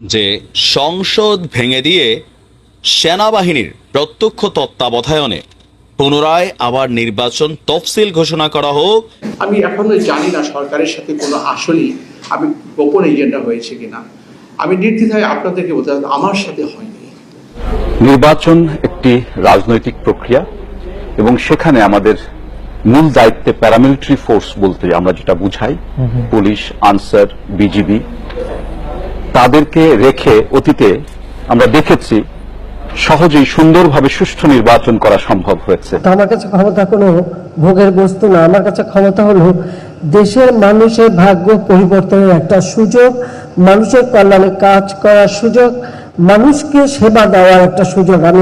যে সংসদ ভেঙে দিয়ে সেনাবাহিনীর প্রত্যক্ষ তত্ত্বাবধায়নে পুনরায় আবার নির্বাচন তফসিল ঘোষণা করা হোক। আমি এখনও জানি না সরকারের সাথে কোনো আসলেই আমি গোপন এজেন্ডা হয়েছে কিনা। আমি নির্দ্বিধায় আপনাদেরকে বলতে আমার সাথে হয়নি। নির্বাচন একটি রাজনৈতিক প্রক্রিয়া এবং সেখানে আমাদের মূল দায়িত্বে প্যারামিলিটারি ফোর্স বলতে আমরা যেটা বুঝাই পুলিশ আনসার বিজিবি তাদেরকে রেখে অতীতে আমরা দেখেছি সহজেই সুন্দরভাবে সুষ্ঠু নির্বাচন করা সম্ভব হয়েছে। আমার কাছে ক্ষমতা কোনো ভোগের বস্তু না। আমার কাছে ক্ষমতা হলো দেশের মানুষের ভাগ্য পরিবর্তনের একটা সুযোগ মানুষের কল্যাণে কাজ করার সুযোগ মানুষকে সেবা দেওয়ার একটা সুযোগ। আমি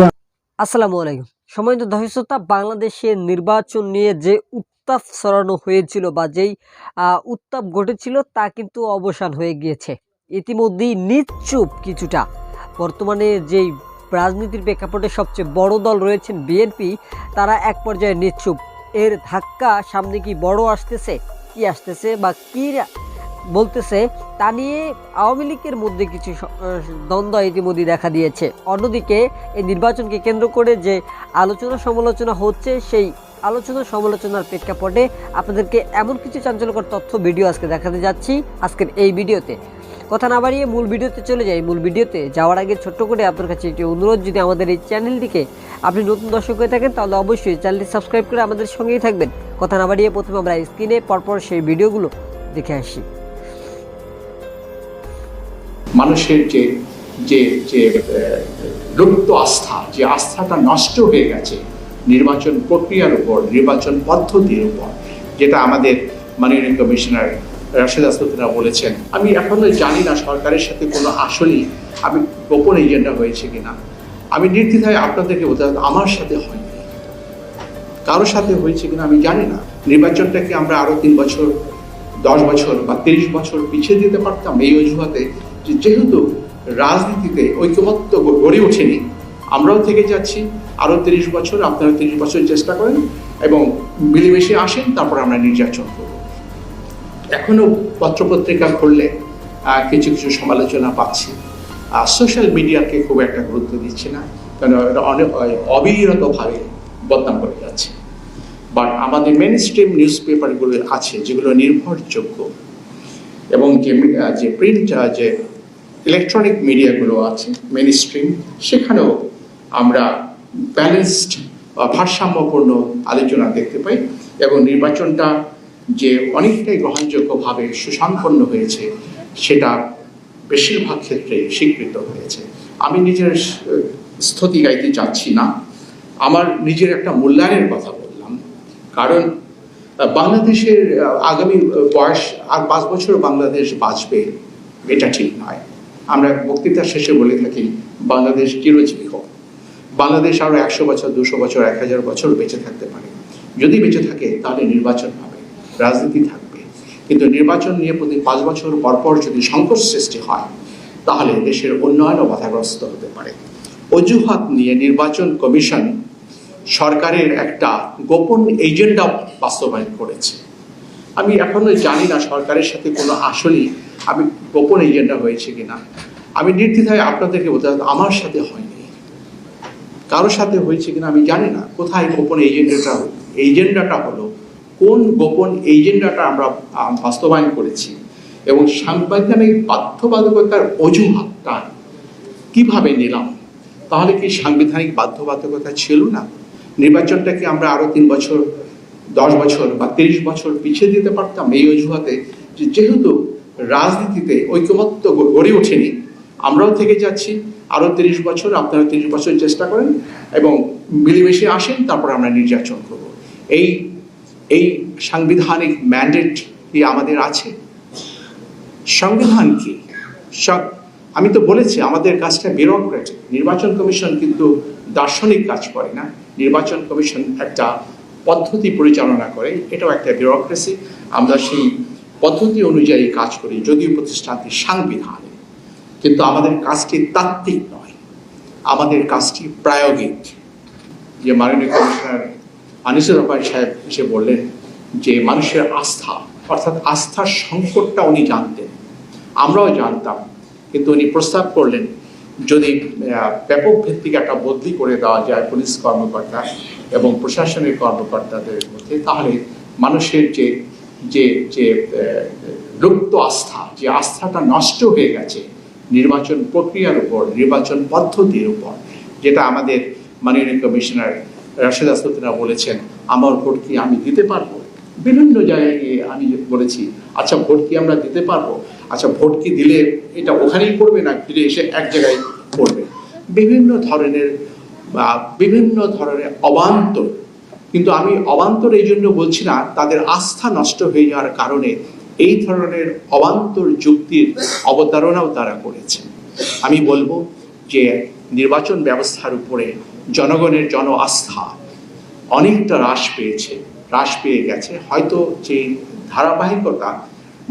আসসালামু আলাইকুম। সময় তো দর্শকতা বাংলাদেশে নির্বাচন নিয়ে যে উত্তাপ ছড়ানো হয়েছিল বা যেই আহ, উত্তাপ ঘটেছিল তা কিন্তু অবসান হয়ে গিয়েছে। ইতিমধ্যেই নিশ্চুপ কিছুটা। বর্তমানে যেই রাজনীতির প্রেক্ষাপটে সবচেয়ে বড় দল রয়েছেন বিএনপি, তারা এক পর্যায়ে নিশ্চুপ। এর ধাক্কা সামনে কি বড় আসতেছে, কি আসতেছে বা কি বলতেছে, তা নিয়ে আওয়ামী লীগের মধ্যে কিছু দ্বন্দ্ব ইতিমধ্যে দেখা দিয়েছে। অন্যদিকে এই নির্বাচনকে কেন্দ্র করে যে আলোচনা সমালোচনা হচ্ছে, সেই আলোচনা সমালোচনার প্রেক্ষাপটে আপনাদেরকে এমন কিছু চাঞ্চল্যকর তথ্য ভিডিও আজকে দেখাতে যাচ্ছি। আজকের এই ভিডিওতে কথা না বাড়িয়ে মূল ভিডিওতে চলে যাই। মূল ভিডিওতে যাওয়ার আগে ছোট্ট করে আপনার কাছে একটি অনুরোধ, যদি আমাদের এই চ্যানেলটিকে আপনি নতুন দর্শক হয়ে থাকেন, তাহলে অবশ্যই চ্যানেলটি সাবস্ক্রাইব করে আমাদের সঙ্গেই থাকবেন। কথা না বাড়িয়ে প্রথমে আমরা স্ক্রিনে পরপর সেই ভিডিওগুলো দেখে আসি। মানুষের যে যে যে লুপ্ত আস্থা, যে আস্থাটা নষ্ট হয়ে গেছে নির্বাচন প্রক্রিয়ার উপর, নির্বাচন পদ্ধতির উপর, যেটা আমাদের মাননীয় কমিশনার রাশেদ আসুদ্দিনা বলেছেন, আমি এখনও জানি না সরকারের সাথে কোনো আসলেই আমি গোপন এজেন্ডা হয়েছে কিনা। আমি নির্দ্বিধায় আপনাদেরকে বলতে আমার সাথে হয়নি। কারোর সাথে হয়েছে কিনা আমি জানি না। নির্বাচনটাকে আমরা আরও তিন বছর, দশ বছর বা তিরিশ বছর পিছিয়ে দিতে পারতাম? এই অজুহাতে যেহেতু রাজনীতিতে ঐক্যমত্য গড়ে ওঠেনি, আমরাও থেকে যাচ্ছি। আরও তিরিশ বছর, আপনারা তিরিশ বছর চেষ্টা করেন এবং মিলেমিশে আসেন, তারপর আমরা নির্বাচন করব। এখনও পত্রপত্রিকা খুললে কিছু কিছু সমালোচনা পাচ্ছি। আর সোশ্যাল মিডিয়াকে খুব একটা গুরুত্ব দিচ্ছে না, কারণ অনেক অবিরতভাবে বদনাম করে যাচ্ছে। বাট আমাদের মেন স্ট্রিম নিউজ পেপারগুলো আছে, যেগুলো নির্ভরযোগ্য। এবং যে যে প্রিন্ট যে ইলেকট্রনিক মিডিয়াগুলো আছে মেন স্ট্রিম সেখানেও আমরা ব্যালেন্সড ভারসাম্যপূর্ণ আলোচনা দেখতে পাই। এবং নির্বাচনটা যে অনেকটাই গ্রহণযোগ্যভাবে সুসম্পন্ন হয়েছে, সেটা বেশিরভাগ ক্ষেত্রে স্বীকৃত হয়েছে। আমি নিজের স্তুতি গাইতে চাচ্ছি না। আমার নিজের একটা মূল্যায়নের কথা বললাম। কারণ বাংলাদেশের আগামী বয়স, আর পাঁচ বছর বাংলাদেশ বাঁচবে, এটা ঠিক নয়। আমরা বক্তৃতার শেষে বলে থাকি, বাংলাদেশ চিরজীবী হোক। বাংলাদেশ আরও একশো বছর, দুশো বছর, এক হাজার বছর বেঁচে থাকতে পারে। যদি বেঁচে থাকে, তাহলে নির্বাচন হবে রাজনীতি থাকবে। কিন্তু নির্বাচন নিয়ে প্রতি পাঁচ বছর পর পর যদি সংকট সৃষ্টি হয়, তাহলে দেশের উন্নয়নও বাধাগ্রস্ত হতে পারে। অজুহাত নিয়ে নির্বাচন কমিশন সরকারের একটা গোপন এজেন্ডা বাস্তবায়ন করেছে। আমি এখনও জানি না সরকারের সাথে কোনো আসলেই আমি গোপন এজেন্ডা হয়েছে কিনা। আমি নির্দ্বিধায় আপনাদেরকে বলতে আমার সাথে হয়নি। কারোর সাথে হয়েছে কিনা আমি জানি না। কোথায় গোপন এজেন্ডাটা এজেন্ডাটা হলো কোন গোপন এজেন্ডাটা আমরা বাস্তবায়ন করেছি? এবং সাংবিধানিক বাধ্যবাধকতার অজুহাতটা কীভাবে নিলাম? তাহলে কি সাংবিধানিক বাধ্যবাধকতা ছিল না? নির্বাচনটাকে আমরা আরও তিন বছর, দশ বছর বা তিরিশ বছর পিছিয়ে দিতে পারতাম এই অজুহাতে? যেহেতু রাজনীতিতে ঐক্যমত্য গড়ে ওঠেনি, আমরাও থেকে যাচ্ছি। আরও তিরিশ বছর, আপনারা তিরিশ বছর চেষ্টা করেন এবং মিলেমিশে আসেন, তারপর আমরা নির্বাচন করব। এই এই সাংবিধানিক ম্যান্ডেট কি আমাদের আছে? সংবিধান কি? আমি তো বলেছি, আমাদের কাজটা বিউরোক্রেটিক নির্বাচন কমিশন কিন্তু দার্শনিক কাজ করে না। নির্বাচন কমিশন একটা পদ্ধতি পরিচালনা করে, এটাও একটা বিউরোক্রেসি আমরা সেই পদ্ধতি অনুযায়ী কাজ করি, যদিও প্রতিষ্ঠানটি সাংবিধানিক। কিন্তু আমাদের কাজটি তাত্ত্বিক নয়। আমাদের কাজটি প্রায়োগিক। যে মাননীয় কমিশনার আনিসুর রহমান সাহেব এসে বললেন যে, মানুষের আস্থা, অর্থাৎ আস্থার সংকটটা উনি জানতেন। আমরাও জানতাম। কিন্তু উনি প্রস্তাব করলেন, যদি ব্যাপক ভিত্তিক একটা বদলি করে দেওয়া যায় পুলিশ কর্মকর্তা এবং প্রশাসনের কর্মকর্তাদের মধ্যে, তাহলে মানুষের যে যে যে লুপ্ত আস্থা, যে আস্থাটা নষ্ট হয়ে গেছে নির্বাচন প্রক্রিয়ার উপর, নির্বাচন পদ্ধতির উপর, যেটা আমাদের মাননীয় কমিশনার রাশেদ আসুদ্দিনা বলেছেন, আমার ভোট কি আমি দিতে পারব? বিভিন্ন জায়গায় গিয়ে আমি বলেছি আচ্ছা ভোট কি আমরা দিতে পারব? আচ্ছা ভোট কি দিলে এটা ওখানেই পড়বে না ফিরে এসে এক জায়গায় পড়বে? বিভিন্ন ধরনের বিভিন্ন ধরনের অবান্তর। কিন্তু আমি অবান্তর এই জন্য বলছি না, তাদের আস্থা নষ্ট হয়ে যাওয়ার কারণে এই ধরনের অবান্তর যুক্তির অবতারণাও তারা করেছে। আমি বলব যে নির্বাচন ব্যবস্থার উপরে জনগণের জন আস্থা অনেকটা হ্রাস পেয়েছে, হ্রাস পেয়ে গেছে। হয়তো যে ধারাবাহিকতা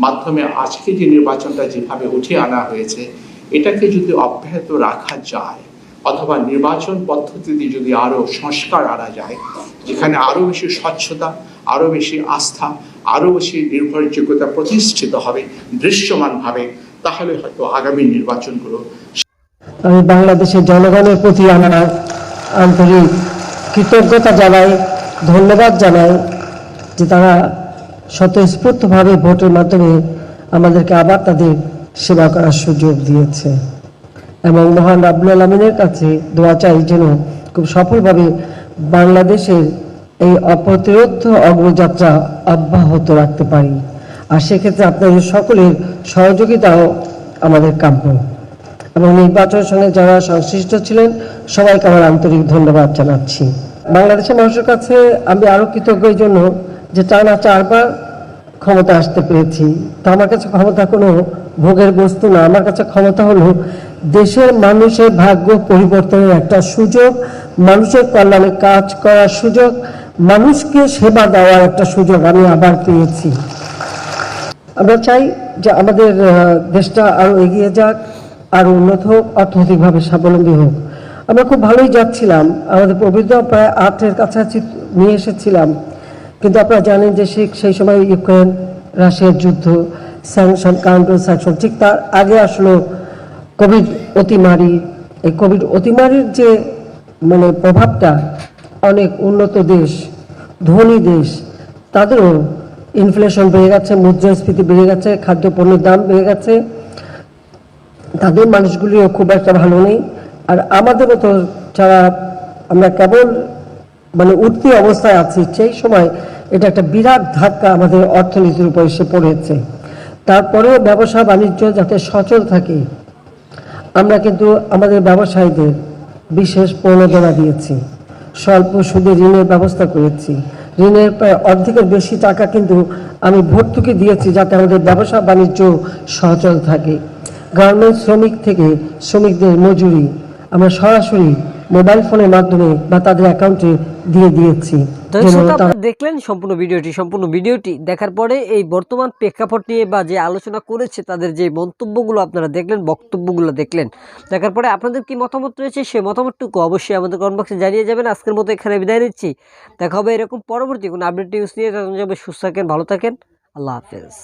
মাধ্যমে আজকে যে নির্বাচনটা যেভাবে উঠে আনা হয়েছে, এটাকে যদি অব্যাহত রাখা যায় অথবা নির্বাচন পদ্ধতিতে যদি আরও সংস্কার আনা যায়, যেখানে আরও বেশি স্বচ্ছতা, আরও বেশি আস্থা, আরও বেশি নির্ভরযোগ্যতা প্রতিষ্ঠিত হবে দৃশ্যমানভাবে, তাহলে হয়তো আগামী নির্বাচনগুলো আমি বাংলাদেশের জনগণের প্রতি আমার আন্তরিক কৃতজ্ঞতা জানাই, ধন্যবাদ জানাই যে তারা স্বতঃস্ফূর্তভাবে ভোটের মাধ্যমে আমাদেরকে আবার তাদের সেবা করার সুযোগ দিয়েছে। এবং মহান রাবুল আলমিনের কাছে দোয়া চাই যেন খুব সফলভাবে বাংলাদেশের এই অপ্রতিরোধ অগ্রযাত্রা অব্যাহত রাখতে পারি। আর সেক্ষেত্রে আপনাদের সকলের সহযোগিতাও আমাদের কাম্য। এবং নির্বাচনের সঙ্গে যারা সংশ্লিষ্ট ছিলেন, সবাইকে আমার আন্তরিক ধন্যবাদ জানাচ্ছি। বাংলাদেশের মানুষের কাছে আমি আরও কৃতজ্ঞ এই জন্য যে টানা চারবার ক্ষমতা আসতে পেরেছি। তো আমার কাছে ক্ষমতা কোনো ভোগের বস্তু না। আমার কাছে ক্ষমতা হলো দেশের মানুষের ভাগ্য পরিবর্তনের একটা সুযোগ, মানুষের কল্যাণে কাজ করার সুযোগ, মানুষকে সেবা দেওয়ার একটা সুযোগ আমি আবার পেয়েছি। আমরা চাই যে আমাদের দেশটা আরও এগিয়ে যাক। আরও উন্নত হোক অর্থনৈতিকভাবে স্বাবলম্বী হোক। আমরা খুব ভালোই যাচ্ছিলাম। আমাদের প্রবৃদ্ধ প্রায় আটের কাছাকাছি নিয়ে এসেছিলাম। কিন্তু আপনারা জানেন যে সে সেই সময় ইউক্রেন, রাশিয়ার যুদ্ধ স্যাংশন কাউন্টার স্যাংশন ঠিক তার আগে আসলো কোভিড অতিমারি। এই কোভিড অতিমারির যে মানে প্রভাবটা, অনেক উন্নত দেশ, ধনী দেশ, তাদেরও ইনফ্লেশন বেড়ে গেছে, মুদ্রাস্ফীতি বেড়ে গেছে, খাদ্যপণ্যের দাম বেড়ে গেছে। তাদের মানুষগুলিও খুব একটা ভালো নেই। আর আমাদের মতো যারা আমরা কেবল মানে উঠতি অবস্থায় আছি, সেই সময় এটা একটা বিরাট ধাক্কা আমাদের অর্থনীতির উপর এসে পড়েছে। তারপরেও ব্যবসা বাণিজ্য যাতে সচল থাকে, আমরা কিন্তু আমাদের ব্যবসায়ীদের বিশেষ প্রণোদনা দিয়েছি। স্বল্প সুদে ঋণের ব্যবস্থা করেছি। ঋণের প্রায় অর্ধেকের বেশি টাকা কিন্তু আমি ভর্তুকি দিয়েছি যাতে আমাদের ব্যবসা বাণিজ্য সচল থাকে। গার্মেন্টস শ্রমিক থেকে শ্রমিকদের মজুরি আমরা সরাসরি মোবাইল ফোনের মাধ্যমে বা তাদের অ্যাকাউন্টে দিয়ে দিয়েছি। দেখলেন সম্পূর্ণ ভিডিওটি সম্পূর্ণ ভিডিওটি দেখার পরে এই বর্তমান প্রেক্ষাপট নিয়ে বা যে আলোচনা করেছে তাদের যে মন্তব্যগুলো আপনারা দেখলেন বক্তব্যগুলো দেখলেন দেখার পরে আপনাদের কি মতামত রয়েছে সেই মতামতটুকু অবশ্যই আমাদের কমেন্ট বক্সে জানিয়ে যাবেন। আজকের মতো এখানে বিদায় নিচ্ছি। দেখা হবে এরকম পরবর্তী কোনো আপডেট নিউজ নিয়ে। তখন যাবে সুস্থ থাকেন ভালো থাকেন। আল্লাহ হাফেজ।